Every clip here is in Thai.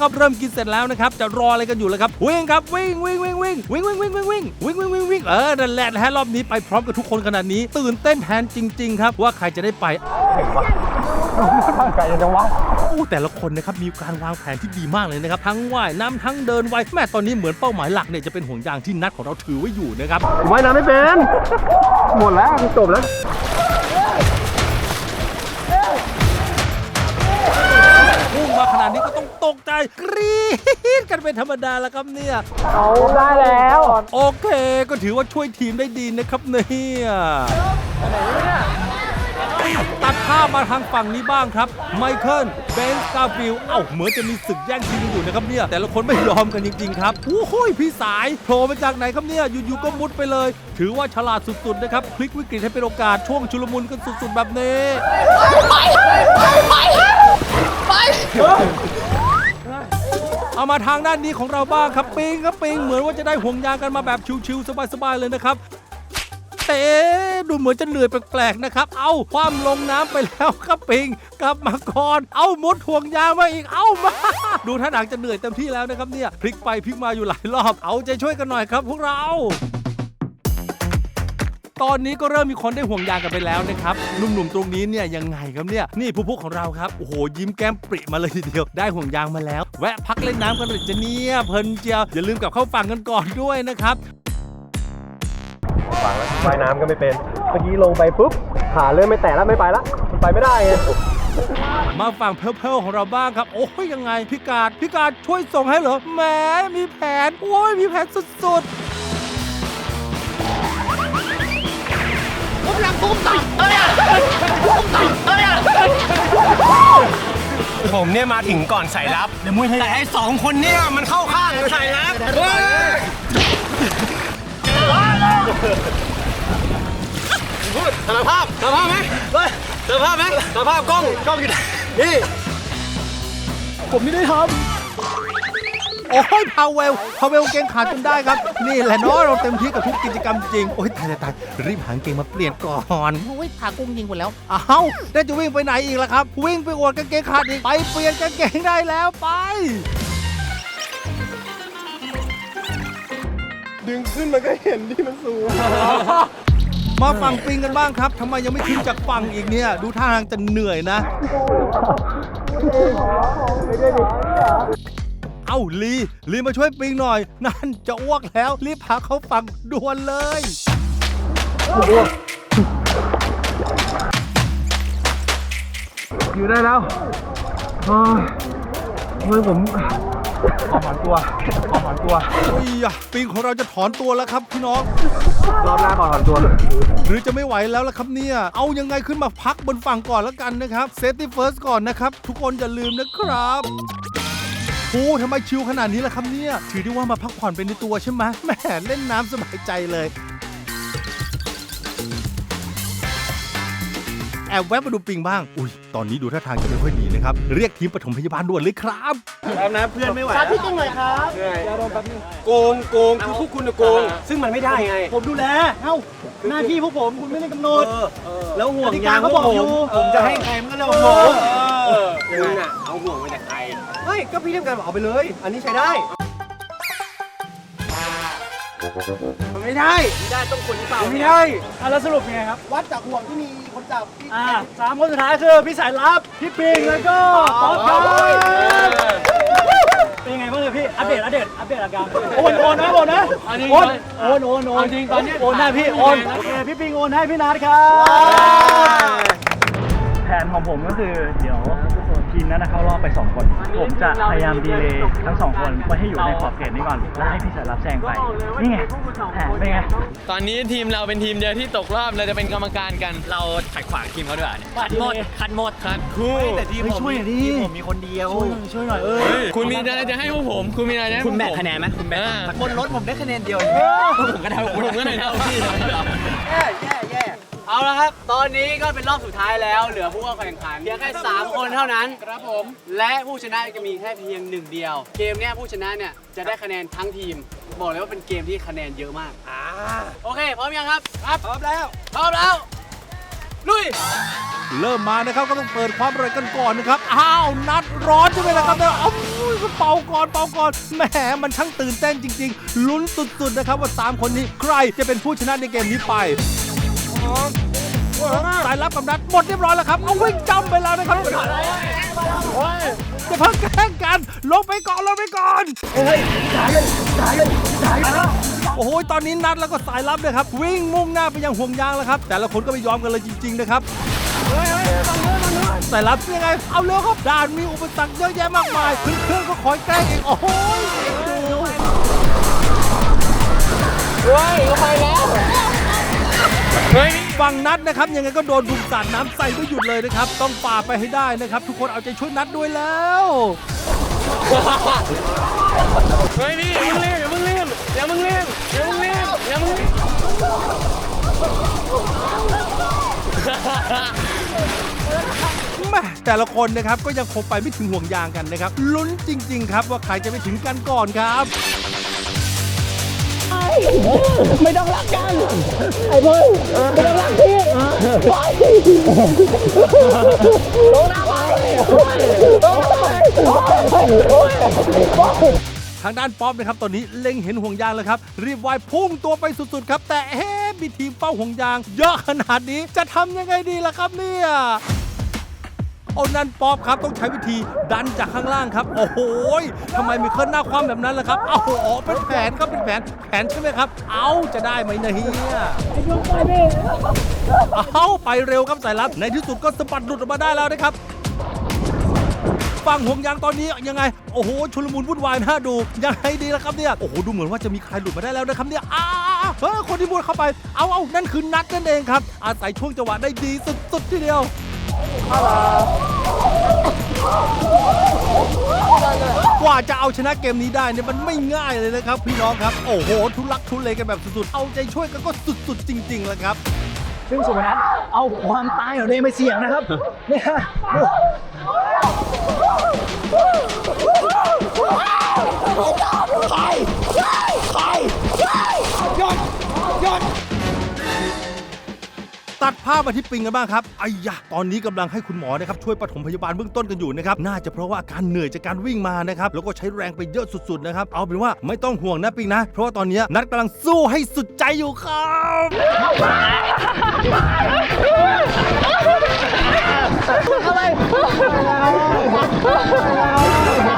ครับเริ่มกินเสร็จแล้วนะครับจะรออะไรกันอยู่เลยครับวิ่งครับวิ่งวิ่งวิ่งวิ่งวิ่งวิ่งวิ่งวิ่งวิ่งวิ่งวิ่งวิ่งวิ่งเออนั่นแหละนะฮะรอบนี้ไปพร้อมกับทุกคนขนาดนี้ ตื่นเต้นแทนจริง ๆ ครับว่าใครจะได้ไปไก่จังวะโอ้แต่ละคนนะครับมีการวางแผนที่ดีมากเลยนะครับทั้งว่ายน้ำทั้งเดินไวแม่ตอนนี้เหมือนเป้าหมายหลักเนี่ยจะเป็นห่วงยางที่นัดของเราถือไว้อยู่นะครับว่ายน้ำไม่เป็นหมดแล้วจบแล้ว พุ่งมาขนาดนี้ก็ต้องตกใจกรี๊ดกันเป็นธรรมดาแล้วครับเนี่ย เอาได้แล้วโอเค ก็ถือว่าช่วยทีมได้ดีนะครับเนี่ยตัดภาพมาทางฝั่งนี้บ้างครับ ไมเคิลเบนส์กาฟิลเอ้าเหมือนจะมีศึกแย่งชิงกันอยู่นะครับเนี่ย แต่ละคนไม่ยอมกันจริงๆครับโอ้โหยพี่สายโผล่มาจากไหนครับเนี่ย อยู่ๆก็มุดไปเลย ถือว่าฉลาดสุดๆนะครับ พลิกวิกฤตให้เป็นโอกาสช่วงชุลมุนกันสุดๆแบบนี้ เอามาทางด้านนี้ของเราบ้างครับปิงครับปิงเหมือนว่าจะได้ห่วงยางกันมาแบบชิวๆสบายๆเลยนะครับแต่เอ๊ะดูเหมือนจะเหนื่อยแปลกๆนะครับ เอาความลงน้ำไปแล้วครับปิงกลับมาก่อน เอามุดห่วงยางมาอีกเอามาดูท่าหนังจะเหนื่อยเต็มที่แล้วนะครับเนี่ยพลิกไปพลิกมาอยู่หลายรอบ เอาใจช่วยกันหน่อยครับพวกเรา ตอนนี้ก็เริ่มมีคนได้ห่วงยางกันไปแล้วนะครับหนุ่มๆตรงนี้เนี่ยยังไงครับเนี่ยนี่ผู้พวกของเราครับโอ้โหยิ้มแก้มปริมาเลยทีเดียวได้ห่วงยางมาแล้ว แวะพักเล่นน้ำกันหรือจะเนี่ยเพลินเจียวอย่าลืมกลับเข้าฝั่งกันก่อนด้วยนะครับว่ายน้ำก็ไม่เป็น เมื่อกี้ลงไปปุ๊บขาเริ่มไม่แตะแล้วไม่ไปละมันไปไม่ได้ไงมาฝั่งเพลๆของเราบ้างครับ โอ้ยยังไงพี่กาดพี่กาดช่วยส่งให้เหรอแหมมีแผน โอ้ยมีแผนสุด ผมเนี่ยมาถึงก่อนสายลับแต่ไอ้สองคนเนี่ยมันเข้าข้างสายลับเฮ้ยพูดสารภาพสารภาพไหมเฮ้ยสารภาพไหมสารภาพกล้องกล้องอยู่ไหนนี่ผมไม่ได้ทำ โอ้ยพาเวลพาเวลเกงขาดจนได้ครับ นี่แหละเนาะเราเต็มที่กับทุกกิจกรรมจริง โอ้ยตายตายตายรีบหางเกงมาเปลี่ยนก่อนโอ้ยขากุ้งยิงหมดแล้วอ้าวได้วจะวิ่งไปไหนอีกล่ะครับ วิ่งไปอวดกางเกงขาดอีกไปเปลี่ยนกางเกงได้แล้วไป ดึงขึ้นมันก็เห็นที่มันสูง มาฝั่งปิงกันบ้างครับทำไมยังไม่ขึ้นจากฝั่งอีกเนี่ย ดูท่าทางจะเหนื่อยนะ เอ้าลีลีมาช่วยปิงหน่อย นั่นจะอ้วกแล้ว รีบพาเขาฝั่งด่วนเลยอยู่ได้แล้วโอ้ยทำไมผมขอถอนตัวขอถอนตัวเฮ้ยอะปิงของเราจะถอนตัวแล้วครับพี่น้องรอบหน้าขอถอนตัว หรือจะไม่ไหวแล้วล่ะครับเนี่ย เอายังไงขึ้นมาพักบนฝั่งก่อนแล้วกันนะครับเซฟตี้เฟิร์สก่อนนะครับ ทุกคนอย่าลืมนะครับ โอ้ทำไมชิวขนาดนี้ล่ะครับเนี่ย ถือได้ว่ามาพักผ่อนเป็นในตัวใช่ไหมแหมเล่นน้ำสบายใจเลยแอบแวะมาดูปิงบ้าง อุ้ย ตอนนี้ดูท่าทางจะไม่ค่อยดีนะครับ เรียกทีมปฐมพยาบาลด่วนเลยครับแล้วนะเพื่อนไม่ไหวครับพี่จริงหน่อยครับโกงโกงคือพวกคุณน่ะโกง ซึ่งมันไม่ได้ไง ผมดูแล เอ้า หน้าที่พวกผมคุณไม่ได้กำหนดแล้วห่วงกติยากางเขาบอกอยู่ ผมจะให้ใครมันก็เรื่องของผมคุณน่ะเอาห่วงมาจาก ใครเฮ้ยก็พี่เล่นกันบอกเอาไปเลย อันนี้ใช้ได้ มันไม่ได้ไม่ได้ต้องคนที่เปล่าไม่ได้อะแล้วสรุปยังไงครับ วัดจากห่วงที่มีคนจับที่อ่าสามคนสุดท้ายคือพี่สายลับ พี่ปิงแล้วก็ป๊อปครับเป็นยังไงบ้างเนี่ยพี่ อัปเดตอัปเดตอัปเดตอาการโอนโอนนะโอนนะโอนโอนโอนโอนจริงตอนนี้โอนได้พี่โอนโอเคพี่ปิงโอนให้พี่นัทครับ แผนของผมก็คือเดี๋ยว ทีมนั้นนะเข้ารอบไป 2 คน ผมจะพยายามดีเลย์ทั้ง 2 คนไว้ให้อยู่ในขอบเขตนี้ก่อน แล้วให้พี่สายรับแซงไป นี่ไงแผนเป็นไง ตอนนี้ทีมเราเป็นทีมเดียวที่ตกรอบเราจะเป็นกรรมการกัน เราขัดขวางทีมเขาด้วยคัดหมดคัดหมดคัดคู่แต่ทีมผมช่วยหน่อยดิผมมีคนเดียว ช่วยหน่อยเออคุณมีอะไรจะให้พวกผม คุณมีอะไรจะให้คุณแบ่งพวกผมคะแนนไหมคุณแบ่งอ่าบนรถผมได้คะแนนเดียวผมก็ได้ผมก็ได้เท่าพี่เลย เอาละครับ ตอนนี้ก็เป็นรอบสุดท้ายแล้ว เหลือผู้เข้าแข่งขันเพียงแค่3คนเท่านั้น ครับผม และผู้ชนะจะมีแค่เพียงหนึ่งเดียว เกมเนี้ยผู้ชนะเนี่ยจะได้คะแนนทั้งทีม บอกเลยว่าเป็นเกมที่คะแนนเยอะมาก อ่าโอเค พร้อมยังครับ ครับ พร้อมแล้ว พร้อมแล้ว ลุย เริ่มมานะครับก็ต้องเปิดความอร่อยกันก่อนนะครับอ้าวนัดร้อนใช่ไหมล่ะครับเนี่ยอ้าวเป่าก่อนเป่าก่อนแหมมันช่างตื่นเต้นจริง ๆลุ้นสุดๆนะครับว่า3คนนี้ใครจะเป็นผู้ชนะในเกมนี้ไป สายรับกำนัดหมดเรียบร้อยแล้วครับ เอาวิ่งจำไปแล้วนะครับจะเพิ่งแกล้งกัน ลงไปก่อนลงไปก่อนโอ้โห ตอนนี้นัดแล้วก็สายลับเลยครับ วิ่งมุ่งหน้าไปยังห่วงยางแล้วครับ แต่ละคนก็ไม่ยอมกันเลยจริง ๆ นะครับสายลับยังไง เอาเร็วครับ ด่านมีอุปสรรคเยอะแยะมากมายเครื่องๆก็คอยแกล้งเองโอ้โหดู ฝั่งนัดนะครับยังไงก็โดนดุมสาดน้ำใส่ไม่หยุดเลยนะครับ ต้องฝ่าไปให้ได้นะครับ ทุกคนเอาใจช่วยนัดด้วยแล้วเฮ้ยพี่อย่ามึงเล่นอย่ามึงเล่นอย่ามึงเล่นอย่ามึงเล่นอย่ามึงเล่นแม่แต่ละคนนะครับก็ยังคงไปไม่ถึงห่วงยางกันนะครับลุ้นจริง ๆ ครับว่าใครจะไปถึงกันก่อนครับ ทางด้านป๊อปนะครับตอนนี้เล็งเห็นห่วงยางแล้วครับ รีบว่ายพุ่งตัวไปสุดๆครับ แต่เฮ้มีทีมเป้าห่วงยาง เยอะขนาดนี้จะทำยังไงดีล่ะครับเนี่ย โอ้นั่นป๊อปครับต้องใช้วิธีดันจากข้างล่างครับ โอ้โหทำไมมีเคลื่อนหน้าความแบบนั้นล่ะครับเอาอ๋อเป็นแผนครับเป็นแผนแผนใช่ไหมครับ เอาจะได้ไหมเนี่ยเอาไปเร็วครับสายลับในที่สุดก็สะบัดหลุดออกมาได้แล้วนะครับฟังห่วงยางตอนนี้ยังไง โอ้โหชุลมุนวุ่นวายน่าดู ยังไงดีล่ะครับเนี่ย โอ้โห ดูเหมือนว่าจะมีใครหลุดมาได้แล้วนะครับเนี่ยอ้าเฮ้ยคนที่มุดเข้าไป เอาเอานั่นคือนัดนั่นเองครับ อาศัยช่วงจังหวะได้ดีสุดๆทีเดียว กว่าจะเอาชนะเกมนี้ได้เนี่ยมันไม่ง่ายเลยนะครับ พี่น้องครับ โอ้โห ทุลักทุเลกันแบบสุดๆ เอาใจช่วยกันก็สุดๆ จริงๆแล้วครับ ซึ่งสุพนัทเอาความตายของตัวเองไปเสี่ยงนะครับเนี่ยดูตัดภาพมาที่ปิงกันบ้างครับไอ้ยะตอนนี้กำลังให้คุณหมอนะครับช่วยปฐมพยาบาลเบื้องต้นกันอยู่นะครับน่าจะเพราะว่าอาการเหนื่อยจากการวิ่งมานะครับแล้วก็ใช้แรงไปเยอะสุดๆนะครับเอาเป็นว่าไม่ต้องห่วงนะปิงนะ เพราะว่าตอนนี้นัดกำลังสู้ให้สุดใจอยู่ครับ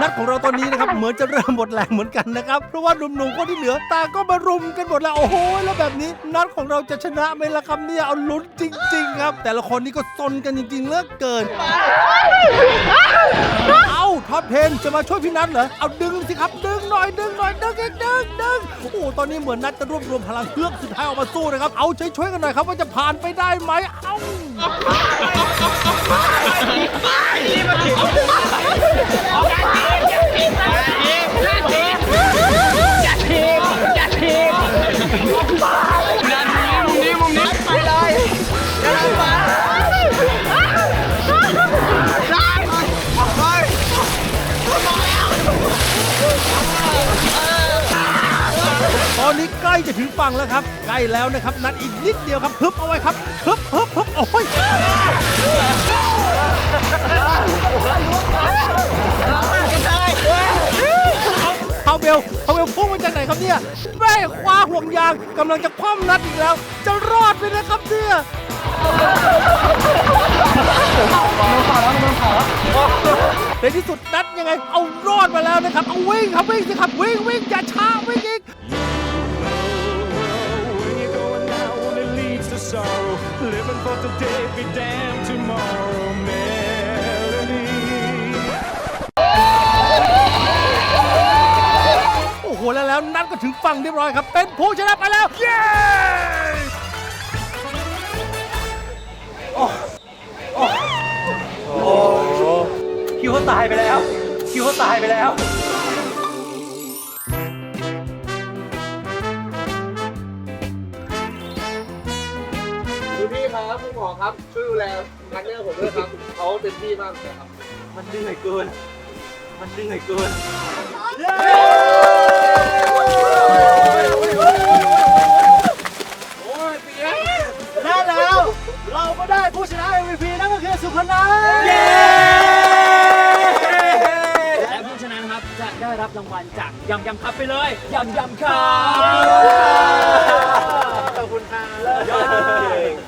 นัดของเราตอนนี้นะครับเหมือนจะเริ่มหมดแรงเหมือนกันนะครับเพราะว่าหนุ่มๆคนที่เหลือตาก็มารุมกันหมดแล้วโอ้โหแล้วแบบนี้นัดของเราจะชนะไหมล่ะครับเนี่ยเอาลุ้นจริงๆครับ แต่ละคนนี่ก็ซนกันจริงๆเหลือกเกิน เอาท็อป10จะมาช่วยพี่นัทเหรอ เอาดึงสิครับ ดึงหน่อยดึงหน่อยดึงอีกดึงดึงโอ้โหตอนนี้เหมือนนัดจะรวบรวมพลังเฮือกสุดท้ายออกมาสู้นะครับ เอาใจช่วยกันหน่อยครับว่าจะผ่านไปได้ไหมเอ้าต อนนี้ใกล้จะถึงฝั่งแล้วครับ ใกล้แล้วนะครับ นัดอีกนิดเดียวครับฮึบเอาไว้ครับฮึบฮึบฮึบโอ้ยเอาเบลเอาเบลพุ่งมาจากไหนครับเนี่ยแม่คว้าห่วงยางกำลังจะคว่ำนัดอีกแล้ว จะรอดไหมนะครับเนี่ยในที่สุดนัดยังไง เอารอดมาแล้วนะครับ เอาวิ่งครับวิ่งสิครับวิ่งวิ่งอย่าช้าวิ่งอีก sorrow. Living for today, be damned tomorrow, Melanie. โอ้โหแล้วแล้วนัดก็ถึงฝั่งเรียบร้อยครับ เป็นผู้ชนะไปแล้ว เย้ คิวเขาตายไปแล้ว คิวเขาตายไปแล้ว คุณหมอครับ ช่วยดูแลพาร์ทเนอร์ผมด้วยครับเขาเต็มที่มากเลยครับ มันเหนื่อยเกิน มันเหนื่อยเกิน และแล้วเราก็ได้ผู้ชนะ MVP นั่นก็คือสุพนัทและผู้ชนะนะครับวัลจากยำยำครับไปเลยยำยำครับ ขอบคุณค่ะโอเคงั้นขอ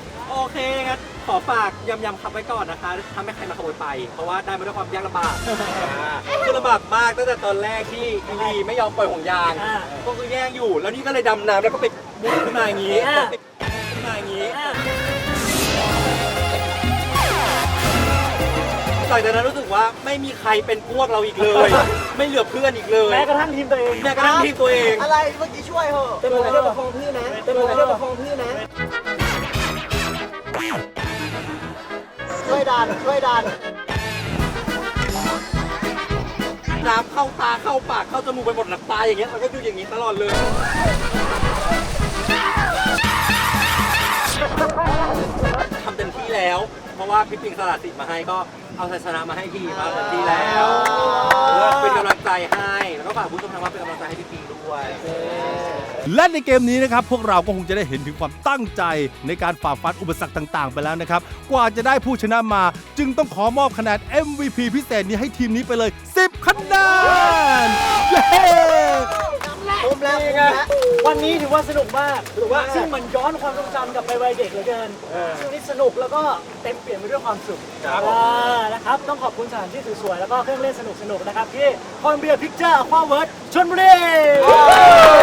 ฝากยำยำขับไว้ก่อนนะคะทำให้ใครมาขโมยไป เพราะว่าได้มาด้วยความยากลำบากคือลำบากมากตั้งแต่ตอนแรกที่อีลีไม่ยอมปล่อยห่วงยางอ่าก็คือแย่งอยู่ แล้วนี่ก็เลยดำน้ำแล้วก็ไปบุกขึ้นมาอย่างนี้อ่าไปขึ้นมาอย่างนี้หลังจากนั้นรู้สึกว่าไม่มีใครเป็นพวกเราอีกเลย ไม่เหลือเพื่อนอีกเลยแม้กระทั่งทีมตัวเองแม้กระทั่งทีมตัวเองอะไรเมื่อกี้ช่วยเหอะเป็นอะไรที่ประคองพี่นะเป็นอะไรที่ประคองพี่นะ วยดันช่วยดันน้ำเข้าตาเข้าปากเข้าจมูกไปหมดหลับตาอย่างเงี้ยมันก็อยู่อย่างนี้ตลอดเลย ทำเต็มที่แล้ว เพราะว่าพี่ปิงสลัดสิทธิ์มาให้ก็เอาชัยชนะมาให้ทีมมาเต็มที่แล้วเป็นกำลังใจให้ แล้วก็ฝากผู้ชมทางบ้านเป็นกำลังใจให้พี่ปิงด้วย และในเกมนี้นะครับพวกเราก็คงจะได้เห็นถึงความตั้งใจในการฝ่าฟันอุปสรรคต่างๆ ไปแล้วนะครับ กว่าจะได้ผู้ชนะมา จึงต้องขอมอบคะแนน MVP พิเศษนี้ให้ทีมนี้ไปเลย 10 คะแนนเย้คุ้มแล้วคุ้มแล้ววันนี้ถือว่าสนุกมากถือว่าซึ่งมันย้อนความทรงจำกลับไปวัยเด็กเหลือเกินช่วงนี้สนุกแล้วก็เต็มเปลี่ยนไปด้วยความสุขอ่านะครับต้องขอบคุณสถานที่สวยๆแล้วก็เครื่องเล่นสนุกๆนะครับที่คอนเบียร์พิกเจอร์ควาเวิร์ดชนบุรีครับพวก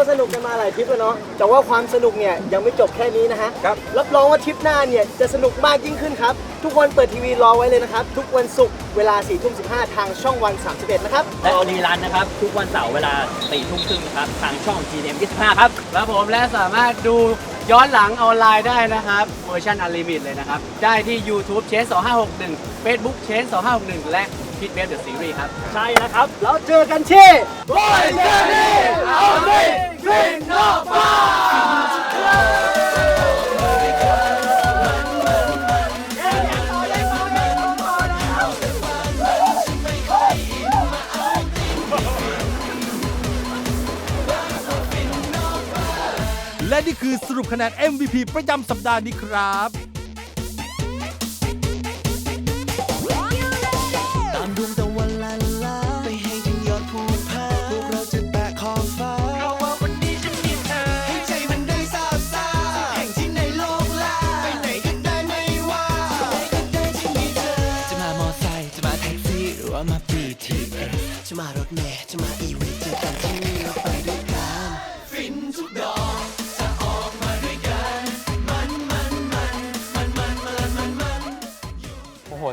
เราสนุกกันมาหลายทริปแล้วเนาะแต่ว่าความสนุกเนี่ยยังไม่จบแค่นี้นะฮะครับ รับรองว่าทริปหน้าเนี่ยจะสนุกมากยิ่งขึ้นครับ ทุกคนเปิดทีวีรอไว้เลยนะครับ ทุกวันศุกร์เวลา4ทุ่ม15ทางช่องวัน 31 นะครับ และรีรันนะครับ ทุกวันเสาร์เวลา4ทุ่มครึ่งนะครับ ทางช่อง GM 25ครับ ครับผมและสามารถดูย้อนหลังออนไลน์ได้นะครับเวอร์ชันอันลิมิตเลยนะครับ ได้ที่ YouTube c h a n 2561 Facebook c h a n 2561 และ พิทเวฟเดอะซีรีส์ครับ ใช่นะครับ แล้วเจอกันที่และนี่คือสรุปคะแนน MVP ประจำสัปดาห์นี้ครับ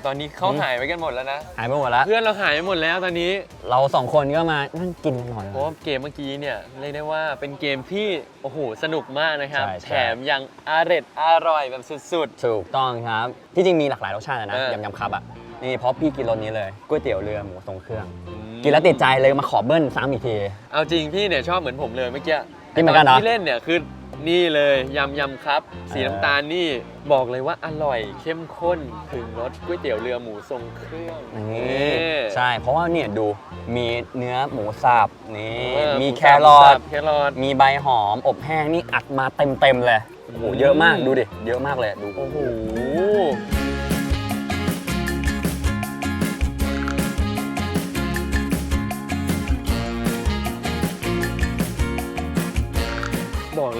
ตอนนี้เขาหายไปกันหมดแล้วนะ หายไปหมดแล้ว เพื่อนเราหายไปหมดแล้วตอนนี้ เราสองคนก็มานั่งกินกันหน่อย เพราะว่าเกมเมื่อกี้เนี่ยเรียกได้ว่าเป็นเกมที่โอ้โหสนุกมากนะครับ ใช่ใช่ แถมยังอร่อยอร่อยแบบสุด ถูกต้องครับ ที่จริงมีหลากหลายรสชาตินะเออ ยำยำครับอะ นี่เพราะพี่กินรสนี้เลยก๋วยเตี๋ยวเรือหมูทรงเครื่อง ๆกินแล้วติดใจเลยมาขอเบิ้ลซ้ำอีกที เอาจริงพี่เนี่ยชอบเหมือนผมเลยเมื่อกี้นี่เหมือนกันเหรอตที่เล่นเนี่ยคือ นี่เลยยำยำครับ สีเออน้ำตาลนี่บอกเลยว่าอร่อยเข้มข้นถึงรสก๋วยเตี๋ยวเรือหมูทรงเครื่องนี่ใช่ เพราะว่าเนี่ยดูมีเนื้อหมูสับนี่เออมีหแคสับรอหมูทสับแครอทมีใบหอม อบแห้งนี่อัดมาเต็มเต็มๆเลยโอ้โหเยอะมากดูดิเยอะมากเลยดูโอ้โห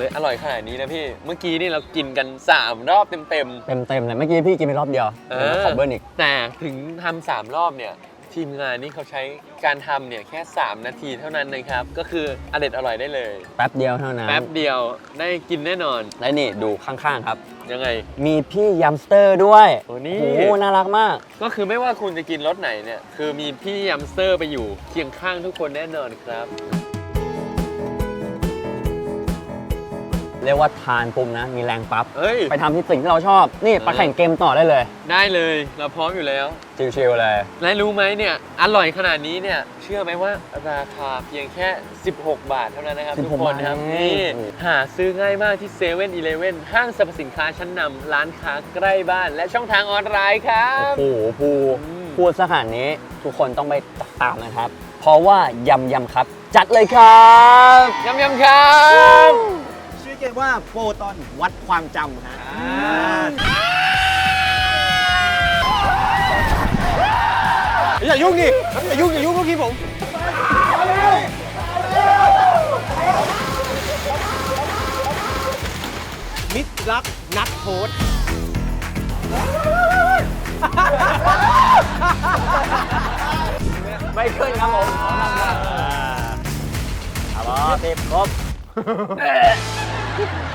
เลยอร่อยขนาดนี้นะพี่ เมื่อกี้นี่เรากินกัน 3 รอบเต็มเต็มเต็มๆเลยเมื่อกี้พี่กินไปรอบเดียวๆเอเดี๋ยวมาอขอเบิ้ลอีก แต่ถึงทำสามรอบเนี่ย ทีมงานนี่เขาใช้การทำเนี่ยแค่ 3 นาทีเท่านั้นนะครับ ก็คืออร่อยอร่อยได้เลย แป๊บเดียวเท่านั้นแป๊บเดียวได้กินแน่นอน และนี่ดูข้างๆครับ ยังไง มีพี่ยัมสเตอร์ด้วยโอ้นี่โอ้โหน่ารักมาก ก็คือไม่ว่าคุณจะกินรสไหนเนี่ย คือมีพี่ยัมสเตอร์ไปอยู่เคียงข้างทุกคนแน่นอนครับ เรียกว่าทานปุ๊บนะ มีแรงปั๊บเฮ้ย ไปทำที่สิ่งที่เราชอบ นี่ไปแข่งเกมต่อได้เลย ได้เลย เราพร้อมอยู่แล้ว ชิวๆเลย และรู้ไหมเนี่ย อร่อยขนาดนี้เนี่ย เชื่อไหมว่าราคาเพียงแค่ 16 บาทเท่านั้นนะครับ16ทุกคนนะครับบาทนี่อืมหาซื้อง่ายมากที่เซเว่นอีเลเว่นห้างสรรพสินค้าชั้นนำร้านค้าใกล้บ้าน และช่องทางออนไลน์ครับ โอ้โหภูอืม พูดสถานนี้ทุกคนต้องไปติดตามนะครับ เพราะว่ายำยำครับ จัดเลยครับ ยำยำครับ ชื่อเกมว่าโฟตอนวัดความจำฮะอย่ายุ่งดิอย่ายุ่งอย่ายุ่งลูกทีมผมมิตรรักนักโทษไม่ขึ้นครับผมเอาบอสิบครบ Thank you.